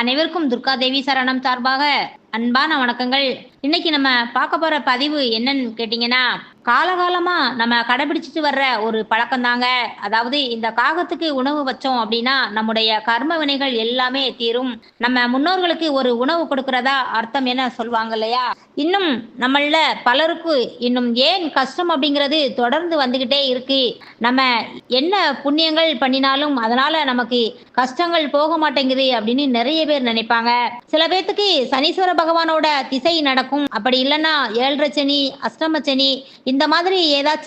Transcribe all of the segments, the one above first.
அனைவருக்கும் துர்கா தேவி சரணம் சார்பாக அன்பான வணக்கங்கள். இன்னைக்கு நம்ம பார்க்க போற பதிவு என்னன்னு கேட்டீங்கன்னா காலகாலமா நம்ம கடைபிடிச்சிட்டு வர்ற ஒரு பழக்கம் தாங்க. அதாவது இந்த காகத்துக்கு உணவு வச்சோம் அப்படின்னா நம்முடைய கர்ம வினைகள் எல்லாமே தீரும். நம்ம முன்னோர்களுக்கு ஒரு உணவு கொடுக்கறதா அர்த்தம் என்ன சொல்லுவாங்க இல்லையா? இன்னும் நம்மள பலருக்கு இன்னும் ஏன் கஷ்டம் அப்படிங்கிறது தொடர்ந்து வந்துகிட்டே இருக்கு. நம்ம என்ன புண்ணியங்கள் பண்ணினாலும் அதனால நமக்கு கஷ்டங்கள் போக மாட்டேங்குது அப்படின்னு நிறைய பேர் நினைப்பாங்க. சில பேர்த்துக்கு சனீஸ்வர பகவானோட திசை நடக்கும். அப்படி இல்லைன்னா ஏழரை சனி அஷ்டம சனி இந்த மாதிரி ஏதாச்சும்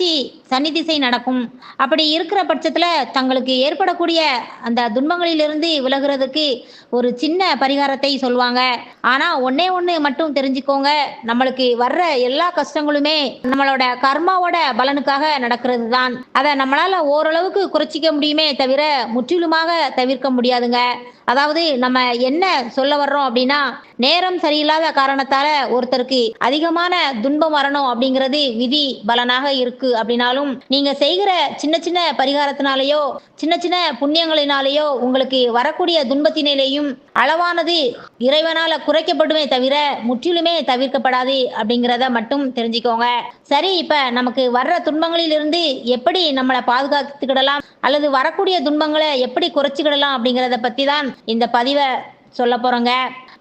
சன்னிதிசை நடக்கும். அப்படி இருக்கிற பட்சத்துல தங்களுக்கு ஏற்படக்கூடிய அந்த துன்பங்களிலிருந்து விலகுறதுக்கு ஒரு சின்ன பரிகாரத்தை சொல்லுவாங்க. ஆனா ஒன்னே ஒன்று மட்டும் தெரிஞ்சுக்கோங்க. நம்மளுக்கு வர்ற எல்லா கஷ்டங்களுமே நம்மளோட கர்மாவோட பலனுக்காக நடக்கிறது தான் அதை நம்மளால ஓரளவுக்கு குறைச்சிக்க முடியுமே தவிர முற்றிலுமாக தவிர்க்க முடியாதுங்க. அதாவது நம்ம என்ன சொல்ல வர்றோம் அப்படின்னா நேரம் சரியில்லாத காரணத்தால ஒருத்தருக்கு அதிகமான துன்பம் வரணும் அப்படிங்கிறது விதி. பலனாக இருக்கு. அப்படின்னாலும் நீங்க செய்கிற சின்ன சின்ன பரிகாரத்தினாலேயோ சின்ன சின்ன புண்ணியங்களினாலேயோ உங்களுக்கு வரக்கூடிய துன்பத்தினாலேயும் அளவானது இறைவனால குறைக்கப்படுமே தவிர முற்றிலுமே தவிர்க்கப்படாது அப்படிங்கிறத மட்டும் தெரிஞ்சுக்கோங்க. சரி இப்ப நமக்கு வர்ற துன்பங்களில் இருந்து எப்படி நம்மளை பாதுகாத்துக்கிடலாம்? அல்லது வரக்கூடிய துன்பங்களை எப்படி குறைச்சிக்கிடலாம் அப்படிங்கிறத பத்தி தான் இந்த பதிவை சொல்ல போறோங்க.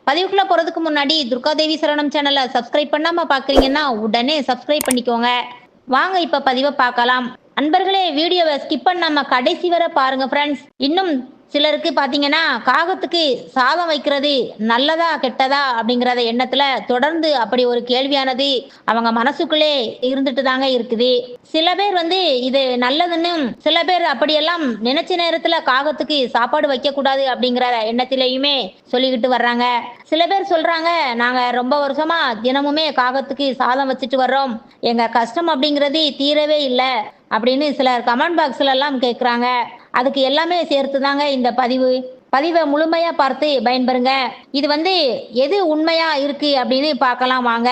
பதிவுக்குள்ள போறதுக்கு முன்னாடி துர்காதேவி சரணம் சேனலை சப்ஸ்கிரைப் பண்ணாம பாக்குறீங்கன்னா உடனே சப்ஸ்கிரைப் பண்ணிக்கோங்க. வாங்க இப்ப பதிவை பார்க்கலாம். அன்பர்களே வீடியோவை ஸ்கிப் பண்ணாம கடைசி வரை பாருங்க ஃப்ரெண்ட்ஸ் இன்னும் சிலருக்கு பாத்தீங்கன்னா காகத்துக்கு சாதம் வைக்கிறது நல்லதா கெட்டதா அப்படிங்கிறத எண்ணத்துல தொடர்ந்து அப்படி ஒரு கேள்வியானது அவங்க மனசுக்குள்ளே இருந்துட்டு தாங்க இருக்குது. சில பேர் வந்து இது நல்லதுன்னு சில பேர் அப்படியெல்லாம் நினைச்ச நேரத்துல காகத்துக்கு சாப்பாடு வைக்க கூடாது அப்படிங்கிற எண்ணத்திலையுமே சொல்லிக்கிட்டு வர்றாங்க. சில பேர் சொல்றாங்க நாங்க ரொம்ப வருஷமா தினமுமே காகத்துக்கு சாதம் வச்சுட்டு வர்றோம். எங்க கஷ்டம் அப்படிங்கிறது தீரவே இல்லை. அப்படின்னு சிலர் கமெண்ட் பாக்ஸ்ல எல்லாம் கேட்குறாங்க அதுக்கு எல்லாமே சேர்த்து தாங்க இந்த பதிவு. பதிவை முழுமையா பார்த்து பயன்பெறுங்க. இது வந்து எது உண்மையா இருக்கு அப்படின்னு பார்க்கலாம் வாங்க.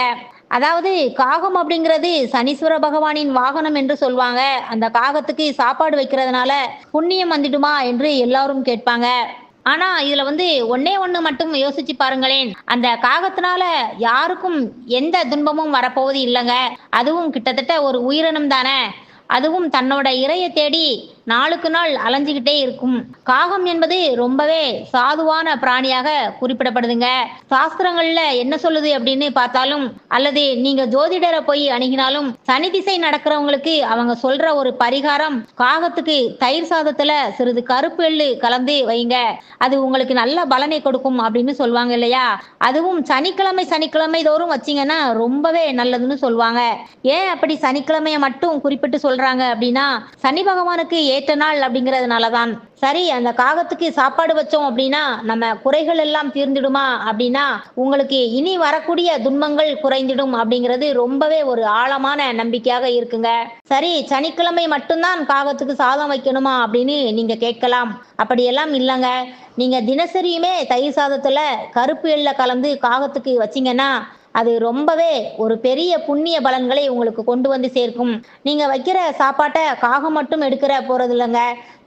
அதாவது காகம் அப்படிங்கிறது சனீஸ்வர பகவானின் வாகனம் என்று சொல்வாங்க. அந்த காகத்துக்கு சாப்பாடு வைக்கிறதுனால புண்ணியம் வந்துடுமா என்று எல்லாரும் கேட்பாங்க. ஆனா இதுல வந்து ஒன்னே ஒண்ணு மட்டும் யோசிச்சு பாருங்களேன். அந்த காகத்தினால யாருக்கும் எந்த துன்பமும் வரப்போவது இல்லைங்க. அதுவும் கிட்டத்தட்ட ஒரு உயிரினம் தானே அதுவும் தன்னோட இரையை தேடி நாளுக்கு நாள் அலைஞ்சுக்கிட்டே இருக்கும். காகம் என்பது ரொம்பவே சாதுவான பிராணியாக குறிப்பிடப்படுதுங்க. சாஸ்திரங்கள்ல என்ன சொல்லுது அப்படின்னு பார்த்தாலும் அல்லது நீங்க ஜோதிடரை போய் அணுகினாலும் சனி திசை நடக்கிறவங்களுக்கு அவங்க சொல்ற ஒரு பரிகாரம் காகத்துக்கு தயிர் சாதத்துல சிறிது கருப்பு எள்ளு கலந்து வைங்க. அது உங்களுக்கு நல்ல பலனை கொடுக்கும் அப்படின்னு சொல்லுவாங்க இல்லையா? அதுவும் சனிக்கிழமை சனிக்கிழமை தோறும் வச்சீங்கன்னா ரொம்பவே நல்லதுன்னு சொல்லுவாங்க. ஏன் அப்படி சனிக்கிழமைய மட்டும் குறிப்பிட்டு சொல்றாங்க அப்படின்னா சனி பகவானுக்கு ஏற்ற நாள் அப்படிங்கிறதுனாலதான். சரி அந்த காகத்துக்கு சாப்பாடு வச்சோம் அப்படின்னா நம்ம குறைகள் எல்லாம் தீர்ந்துடுமா? அப்படின்னா உங்களுக்கு இனி வரக்கூடிய துன்பங்கள் குறைந்திடும் அப்படிங்கிறது ரொம்பவே ஒரு ஆழமான நம்பிக்கையாக இருக்குங்க. சரி சனிக்கிழமை மட்டும்தான் காகத்துக்கு சாதம் வைக்கணுமா அப்படின்னு நீங்க கேட்கலாம். அப்படியெல்லாம் இல்லைங்க. நீங்க தினசரியுமே தயிர் சாதத்துல கருப்பு எள்ள கலந்து காகத்துக்கு வச்சீங்கன்னா அது ரொம்பவே ஒரு பெரிய புண்ணிய பலன்களை உங்களுக்கு கொண்டு வந்து சேர்க்கும். நீங்க வைக்கிற சாப்பாட்டை காகம் மட்டும் எடுக்கிற போறது இல்லைங்க.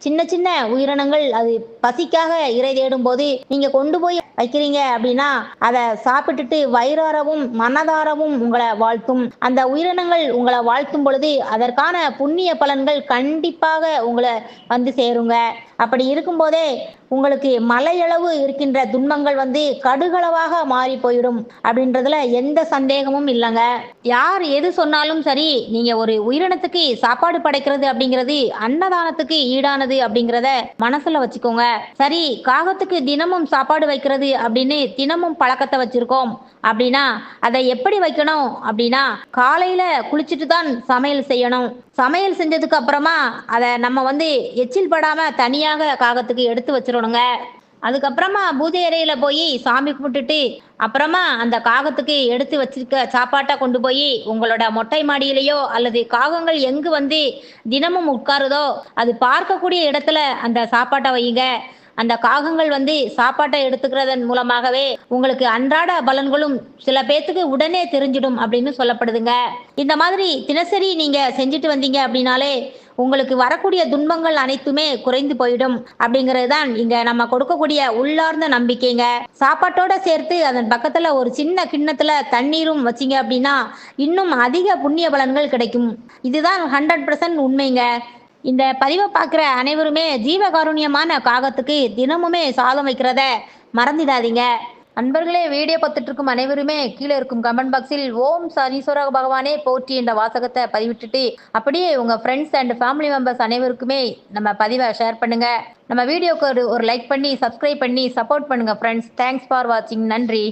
சின்ன சின்ன உயிரினங்கள் அது பசிக்காக இறை தேடும் போது நீங்க கொண்டு போய் வைக்கிறீங்க அப்படின்னா அதை சாப்பிட்டுட்டு வயிறாரவும் மனதாரவும் உங்களை வாழ்த்தும். அந்த உயிரினங்கள் உங்களை வாழ்த்தும் பொழுது அதற்கான புண்ணிய பலன்கள் கண்டிப்பாக உங்களை வந்து சேருங்க. அப்படி இருக்கும்போதே உங்களுக்கு மலையளவு இருக்கின்ற துன்பங்கள் வந்து கடுகளவாக மாறி போயிடும் அப்படின்றதுல எந்த சந்தேகமும் இல்லைங்க. யார் எது சொன்னாலும் சரி நீங்க ஒரு உயிரினத்துக்கு சாப்பாடு படைக்கிறது அப்படிங்கிறது அன்னதானத்துக்கு ஈடானது அப்படிங்கிறத மனசுல வச்சுக்கோங்க. சரி காகத்துக்கு தினமும் சாப்பாடு வைக்கிறது அப்படின்னு தினமும் பழக்கத்தை வச்சிருக்கோம் அப்படின்னா அதை எப்படி வைக்கணும் அப்படின்னா காலையில குளிச்சுட்டு தான் சமையல் செய்யணும். சமையல் செஞ்சதுக்கு அப்புறமா அதை நம்ம வந்து எச்சில் படாம தனியா தனியாக காகத்துக்கு எடுத்து வச்சிடணுங்க. அதுக்கப்புறமா பூஜை அறையில போய் சாமி கும்பிட்டுட்டு அப்புறமா அந்த காகத்துக்கு எடுத்து வச்சிருக்க சாப்பாட்டை கொண்டு போய் உங்களோட மொட்டை மாடியிலேயோ அல்லது காகங்கள் எங்கு வந்து தினமும் உட்காருதோ அது பார்க்கக்கூடிய இடத்துல அந்த சாப்பாட்டை வையுங்க. அந்த காகங்கள் வந்து சாப்பாட்டை எடுத்துக்கிறதன் மூலமாகவே உங்களுக்கு அன்றாட பலன்களும் சில பேர்த்துக்கு உடனே தெரிஞ்சிடும் அப்படின்னு சொல்லப்படுதுங்க. இந்த மாதிரி தினசரி நீங்க செஞ்சுட்டு வந்தீங்க அப்படின்னாலே உங்களுக்கு வரக்கூடிய துன்பங்கள் அனைத்துமே குறைந்து போயிடும் அப்படிங்கிறது தான் இங்க நம்ம கொடுக்கக்கூடிய உள்ளார்ந்த நம்பிக்கைங்க. சாப்பாட்டோட சேர்த்து அதன் பக்கத்துல ஒரு சின்ன கிண்ணத்துல தண்ணீரும் வச்சீங்க அப்படின்னா இன்னும் அதிக புண்ணிய பலன்கள் கிடைக்கும். இதுதான் ஹண்ட்ரட் பர்சன்ட் உண்மைங்க. இந்த பதிவை பார்க்குற அனைவருமே ஜீவகாருண்யமான காகத்துக்கு தினமுமே சாதம் வைக்கிறத மறந்துடாதீங்க. அன்பர்களே வீடியோ பார்த்துட்டு இருக்கும் அனைவருமே கீழே இருக்கும் கமெண்ட் பாக்ஸில் ஓம் சனீஸ்வர பகவானே போற்றி என்ற வாசகத்தை பதிவிட்டுட்டு அப்படியே உங்கள் ஃப்ரெண்ட்ஸ் அண்ட் ஃபேமிலி மெம்பர்ஸ் அனைவருக்குமே நம்ம பதிவை ஷேர் பண்ணுங்க. நம்ம வீடியோக்கு ஒரு ஒரு லைக் பண்ணி சப்ஸ்கிரைப் பண்ணி சப்போர்ட் பண்ணுங்க ஃப்ரெண்ட்ஸ் தேங்க்ஸ் ஃபார் வாட்சிங் நன்றி.